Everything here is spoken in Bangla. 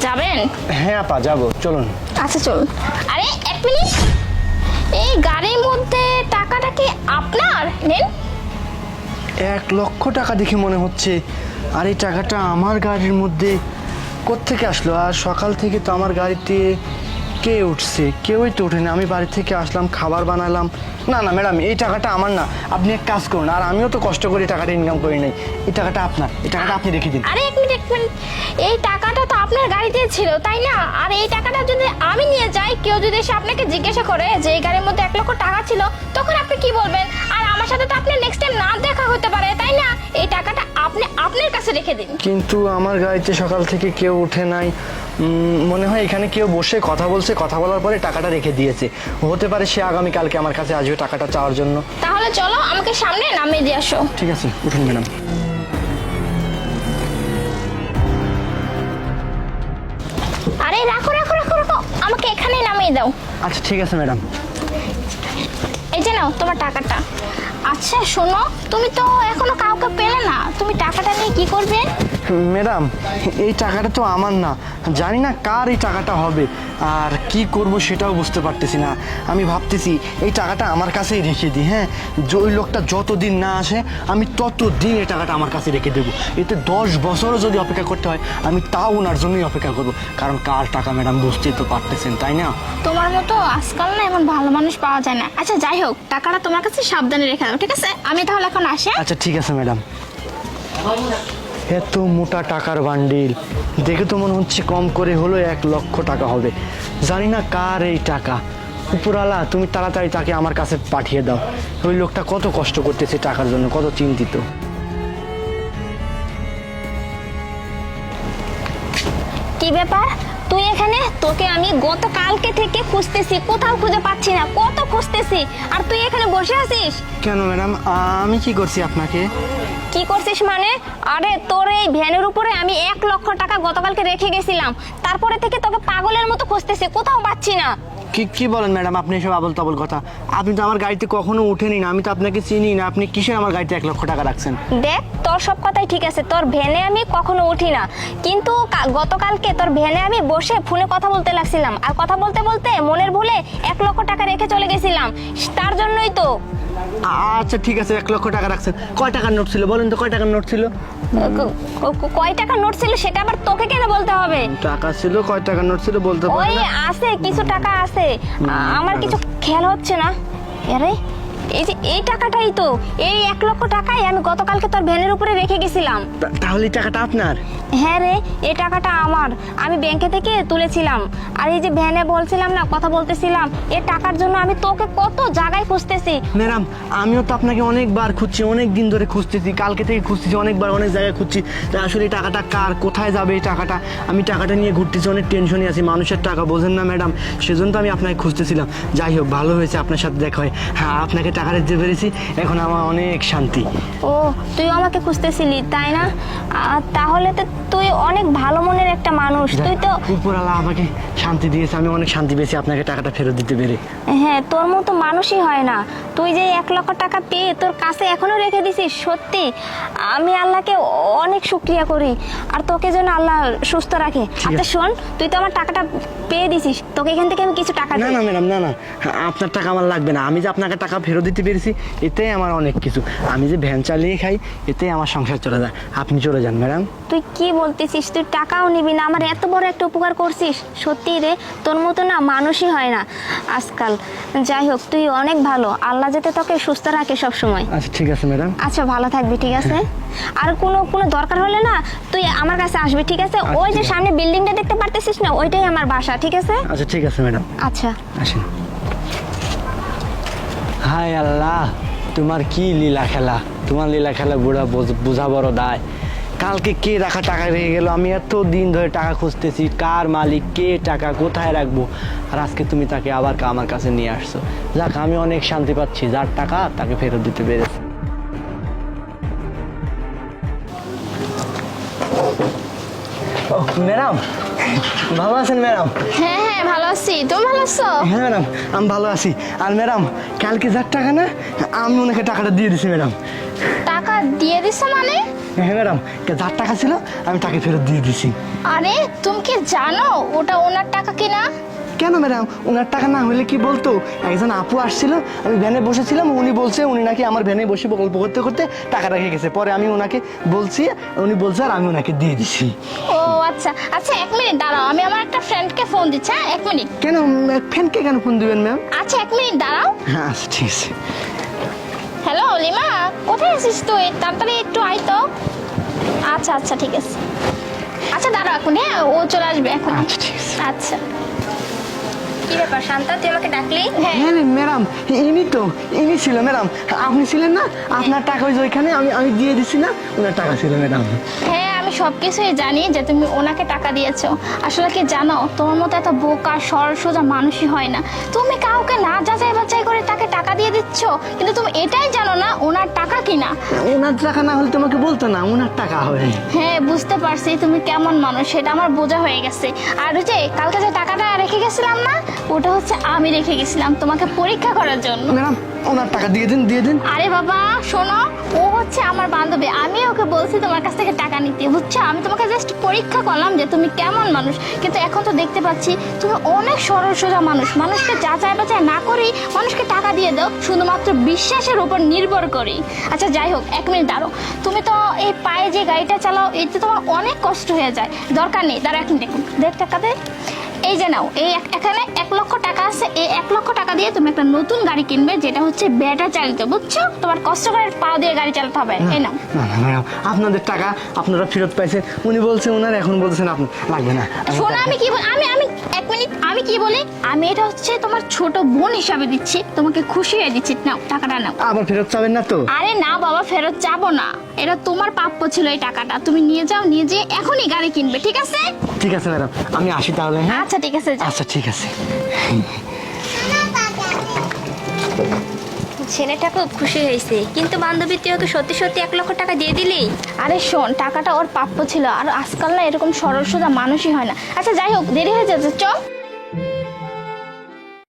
যাবেন? হ্যাঁ আপা যাব। চলুন। আচ্ছা চলুন। আরে এক মিনিট। এই গাড়ির মধ্যে টাকাটা কি আপনার? নেন। এক লক্ষ টাকা দেখে মনে হচ্ছে। আর এই টাকাটা আমার গাড়ির মধ্যে কোত্থেকে আসলো? আর সকাল থেকে তো আমার গাড়িতে কে উঠছে? কেউই তো ওঠেনি। আমি বাড়ি থেকে আসলাম খাবার বানালাম। না না ম্যাডাম এই টাকাটা আমার না। আপনি এক কাজ করুন। আর আমিও তো কষ্ট করে টাকাটা ইনকাম করি নাই। এই টাকাটা আপনার। এই টাকাটা আপনি রেখে দিন। আরে এক মিনিট এই টাকাটা তো আপনার গাড়িতে ছিল তাই না? আর এই টাকাটা যদি আমি নিয়ে যাই কেউ যদি এসে আপনাকে জিজ্ঞাসা করে যে এই গাড়ির মধ্যে এক লক্ষ টাকা ছিল তখন আপনি কি বলবেন? আর আমার সাথে তো আপনি নেক্সট টাইম না দেখা হতে পারে তাই না? এই টাকাটা আপনি আপনার কাছে রেখে দিন। কিন্তু আমার গাড়িতে সকাল থেকে কেউ উঠে নাই। মনে হয় এখানে কেউ বসে কথা বলছে কথা বলার পরে টাকাটা রেখে দিয়েছে। হতে পারে সে আগামীকালকে আমার কাছে আসবে টাকাটা চাওয়ার জন্য। তাহলে চলো আমাকে সামনে নামিয়ে দিয়ে আসো। ঠিক আছে উঠুন ম্যাডাম। আমাকে নামিয়ে দাও। আচ্ছা ঠিক আছে ম্যাডাম। এই যে নাও তোমার টাকাটা। আচ্ছা শোনো তুমি তো এখনও কাউকে পেলে না। তুমি টাকাটা নিয়ে কি করবে? ম্যাডাম এই টাকাটা তো আমার না। জানি না কার এই টাকাটা হবে আর কি করব সেটাও বুঝতে পারতেছি না। আমি ভাবতেছি এই টাকাটা আমার কাছেই রেখে দিই হ্যাঁ? যে ওই লোকটা যতদিন না আসে আমি ততদিন এই টাকাটা আমার কাছে রেখে দেবো। এতে দশ বছরও যদি অপেক্ষা করতে হয় আমি তাও ওনার জন্যই অপেক্ষা করব। কারণ কার টাকা ম্যাডাম বুঝতেই তো পারতেছেন তাই না? তোমার মতো আজকাল না এমন ভালো মানুষ পাওয়া যায় না। আচ্ছা যাই হোক টাকাটা তোমার কাছে সাবধানে রেখে দাও ঠিক আছে? আমি তাহলে এখন আসি হ্যাঁ? আচ্ছা ঠিক আছে ম্যাডাম। এত মোটা টাকার বান্ডিল। দেখে তো মনে হচ্ছে কম করে হলো এক লক্ষ টাকা হবে। জানি না কার এই টাকা। উপরালা তুমি তাড়াতাড়ি তাকে আমার কাছে পাঠিয়ে দাও। ওই লোকটা কত কষ্ট করতেছে টাকার জন্য, কত চিন্তিত। কি ব্যাপার? তুই এখানে? তোকে আমি গতকালকে থেকে খুঁজতেছি কোথাও খুঁজে পাচ্ছি না কত খুঁজতেছি? আর তুই এখানে বসে আছিস? কেন ম্যাডাম? আমি কি করছি আপনাকে? কি করছিস মানে? আরে তোর এই ভ্যানের উপরে আমি এক লক্ষ টাকা গতকালকে রেখে গেছিলাম। তারপরে থেকে তোকে পাগলের মতো খুঁজতেছি কোথাও পাচ্ছি না। কি কি বলেন ম্যাডাম, আপনি এসব আবল তাবল কথা? আপনি তো আমার গাড়িতে কখনো উঠেনি না, আমি তো আপনাকে চিনি না, আপনি কিসের আমার গাড়িতে এক লক্ষ টাকা রাখছেন? দেখ, তোর সব কথাই ঠিক আছে, তোর ভ্যানে আমি কখনো উঠি না। কিন্তু গতকালকে তোর ভ্যানে আমি বসে ফোনে কথা বলতে লাগছিলাম। আর কথা বলতে বলতে মনের ভুলে এক লক্ষ টাকা রেখে চলে গেছিলাম। তার জন্যই তো আচ্ছা ঠিক আছে এক লক্ষ টাকা রাখছেন। কয় টাকার নোট ছিল? বলেন তো কয় টাকার নোট ছিল? কয় টাকার নোট ছিল সেটা আবার তোকে কেন বলতে হবে? টাকা ছিল কয় টাকার নোট ছিল বলতে ওই আছে কিছু টাকা আছে। আমার কিছু খেয়াল হচ্ছে না। আরে এই যে এই টাকাটাই তো। এই এক লক্ষ টাকাই আমি গতকালকে তোর ভ্যানের উপরে রেখে গেছিলাম। তাহলে টাকাটা আপনার? হ্যাঁ রে এই টাকাটা আমার। আমি ব্যাংকে থেকে তুলেছিলাম। আর এই যে ভ্যানে বলছিলাম না কথা বলতেছিলাম এই টাকার জন্য আমি তোকে কত জায়গায় খুঁজতেছি। ম্যাডাম আমিও তো আপনাকে অনেকবার খুঁজছি অনেক দিন ধরে খুঁজতেছি কালকে থেকে খুঁজতেছি অনেকবার অনেক জায়গায় খুঁজছি। আসলে এই টাকাটা কার কোথায় যাবে এই টাকাটা? আমি টাকাটা নিয়ে ঘুরতেছি অনেক টেনশনে আছি মানুষের টাকা বোঝেন না ম্যাডাম। সেজন্য তো আমি আপনাকে খুঁজতেছিলাম। যাই হোক ভালো হয়েছে আপনার সাথে দেখা হয়। হ্যাঁ আপনাকে টাকা দিতে পেরেছি এখন আমার অনেক শান্তি। ও তুই আমাকে খুঁজতেছিলি তাই না? তাহলে তো তুই অনেক ভালো মনের একটা মানুষ। তুই তো উপরালা আমাকে শান্তি দিয়েছে আমি অনেক শান্তি পেয়েছি আপনাকে টাকাটা ফেরত দিতে পেরে। হ্যাঁ তোর মতো মানুষই হয় না। তুই যে এক লক্ষ টাকা পেয়ে তোর কাছে এখনও রেখে দিছিস সত্যি আমি আল্লাহকে অনেক শুক্রিয়া করি। আর তোকে যেন আল্লাহ সুস্থ রাখে। আচ্ছা শোন তুই তো আমার টাকাটা পেয়ে দিছিস তোকে এখান থেকে আমি কিছু টাকা না না ম্যাডাম না না আপনার টাকা আমার লাগবে না। আমি যে আপনাকে টাকা ফেরত দিতে পেরেছি এতেই আমার অনেক কিছু। আমি যে ভ্যান চালিয়ে খাই এতেই আমার সংসার চলে যায়। আপনি চলে যান ম্যাডাম। তুই কি বলতেছিস? তুই টাকাও নিবি না। আমার এত বড় একটা উপকার করছিস। সত্যি রে তোর মতো না মানুষই হয় না। আজকাল যাই হোক তুই অনেক ভালো। আল্লাহ যাতে তোকে সুস্থ রাখে সব সময় আচ্ছা ঠিক আছে ম্যাডাম। আচ্ছা ভালো থাকবি ঠিক আছে? আর কোনো কোনো দরকার হলে না তুই আমার কাছে আসবি ঠিক আছে? ওই যে সামনে বিল্ডিংটা দেখতে পারতেছিস না ওইটাই আমার বাসা ঠিক আছে? আচ্ছা ঠিক আছে ম্যাডাম। আচ্ছা। আসেন। হায় আল্লাহ, তোমার কি লীলা খেলা? তোমার লীলা খেলা বুড়া বোঝ- বড় দায়। কালকে কে রাখা টাকা রেখে গেল? আমি এত দিন ধরে টাকা খুঁজতেছি, কার মালিক, কে টাকা, কোথায় রাখব? আর আজকে তুমি তাকে আবার আমার কাছে নিয়ে আসছো। যাক, আমি অনেক শান্তি পাচ্ছি, যার টাকা তাকে ফেরত দিতে পেরেছি। ম্যাডাম ভালো আছেন ম্যাডাম? হ্যাঁ হ্যাঁ ভালো আছি। তুমি ভালো আছো? হ্যাঁ ম্যাডাম আমি ভালো আছি। আর ম্যাডাম কালকে যার টাকা না আমি ওনাকে টাকাটা দিয়ে দিছি ম্যাডাম। টাকা দিয়ে দিছো মানে? হ্যাঁ ম্যাডাম যার টাকা ছিল আমি তাকে ফেরত দিয়ে দিছি। আরে তুমি কি জানো ওটা ওনার টাকা কিনা? কেন ম্যাডাম? ওনার টাকা না হলে কি বলতো? একজন আপু আসছিল আমি ভ্যানে বসেছিলাম উনি বলছে উনি নাকি আমার ভ্যানে বসে গল্প করতে করতে টাকা রেখে গেছে। পরে আমি ওনাকে বলছি উনি বলছে আর আমি ওনাকে দিয়ে দিছি। ও আচ্ছা। আচ্ছা এক মিনিট দাঁড়াও। আমি আমার একটা ফ্রেন্ডকে ফোন দিচ্ছি হ্যাঁ? এক মিনিট। কেন? ফ্রেন্ডকে কেন ফোন দিবেন ম্যাম আচ্ছা এক মিনিট দাঁড়াও। হ্যাঁ আচ্ছা ঠিক আছে। হ্যালো লিমা কোথায় আছিস তুই? তাড়াতাড়ি একটু আয় তো। আচ্ছা আচ্ছা ঠিক আছে। আচ্ছা দাঁড়াও এখন হ্যাঁ? ও চলে আসবে এখন। আচ্ছা ঠিক আছে। আচ্ছা। কি ব্যাপার শান্তা তুই আমাকে ডাকলি? হ্যাঁ। হ্যাঁ ম্যাডাম ইনি তো ইনি ছিল ম্যাডাম। আপনি ছিলেন না? আপনার টাকা ওই যে ওইখানে আমি আমি দিয়ে দিছি না? ওনার টাকা ছিল ম্যাডাম। হ্যাঁ আমি সব কিছুই জানি যে তুমি ওনাকে টাকা দিয়েছ। আসলে কি জানো তোমার মতো এত বোকা সর সোজা মানুষই হয় না। তুমি কাউকে না যাচাই বাছাই করে তাকে টাকা দিয়ে দিচ্ছ কিন্তু তুমি এটাই জানো না ওনার টাকা কিনা। ওনার টাকা না হলে তোমাকে বলতো না ওনার টাকা হবে। হ্যাঁ বুঝতে পারছি তুমি কেমন মানুষ সেটা আমার বোঝা হয়ে গেছে। আর ওই যে কালকে যে টাকাটা রেখে গেছিলাম না ওটা হচ্ছে আমি রেখে গেছিলাম তোমাকে পরীক্ষা করার জন্য। ম্যাডাম ওনার টাকা দিয়ে দিন দিয়ে দিন। আরে বাবা শোনো ও হচ্ছে আমার বান্ধবী বলছি তোমার কাছ থেকে টাকা নিতে, বুঝছ? আমি তোমাকে জাস্ট পরীক্ষা করলাম যে তুমি কেমন মানুষ। কিন্তু এখন তো দেখতে পাচ্ছি তুমি অনেক সরল সোজা মানুষ। মানুষকে যাচাই বাছাই না করেই মানুষকে টাকা দিয়ে দাও, শুধুমাত্র বিশ্বাসের উপর নির্ভর করি আচ্ছা যাই হোক, এক মিনিট দাঁড়ো তুমি তো এই পায়ে যে গাড়িটা চালাও, এতে তোমার অনেক কষ্ট হয়ে যায়। দরকার নেই দাঁড়া এক মিনিট দেখুন। দেখ টাকা দে। এই যে নাও, এই এখানে এক লক্ষ আছে এই এক লক্ষ টাকা দিয়ে তুমি একটা নতুন গাড়ি কিনবে যেটা হচ্ছে ব্যাটার চালিত বুঝছ? তোমার কষ্ট করে পা দিয়ে গাড়ি চালাতে হবে এই না? না ম্যাডাম আপনাদের টাকা আপনারা ফেরত পাইছেন উনি বলছেন ওনার এখন বলছেন আপনি লাগবে না। শোনো আমি কি বল- আমি আমি এক মিনিট আমি কি বলি? আমি এটা হচ্ছে তোমার ছোট বোন হিসাবে দিচ্ছি তোমাকে খুশি হয়ে দিচ্ছি। নাও টাকাটা নাও। আবার ফেরত চাবেন না তো? আরে না বাবা ফেরত যাব না। এটা তোমার প্রাপ্য ছিল এই টাকাটা। তুমি নিয়ে যাও নিয়ে যেয়ে এখনই গাড়ি কিনবে ঠিক আছে? ঠিক আছে ম্যাডাম আমি আসি তাহলে হ্যাঁ? আচ্ছা ঠিক আছে যাও। আচ্ছা ঠিক আছে। ছেলেটা খুব খুশি হয়েছে। কিন্তু বান্ধবী, তুই ওকে সত্যি সত্যি এক লক্ষ টাকা দিয়ে দিলি? আরে শোন, টাকাটা ওর প্রাপ্য ছিল। আর আজকাল না এরকম সরল সোজা মানুষই হয় না। আচ্ছা যাই হোক, দেরি হয়ে যাচ্ছে, চল।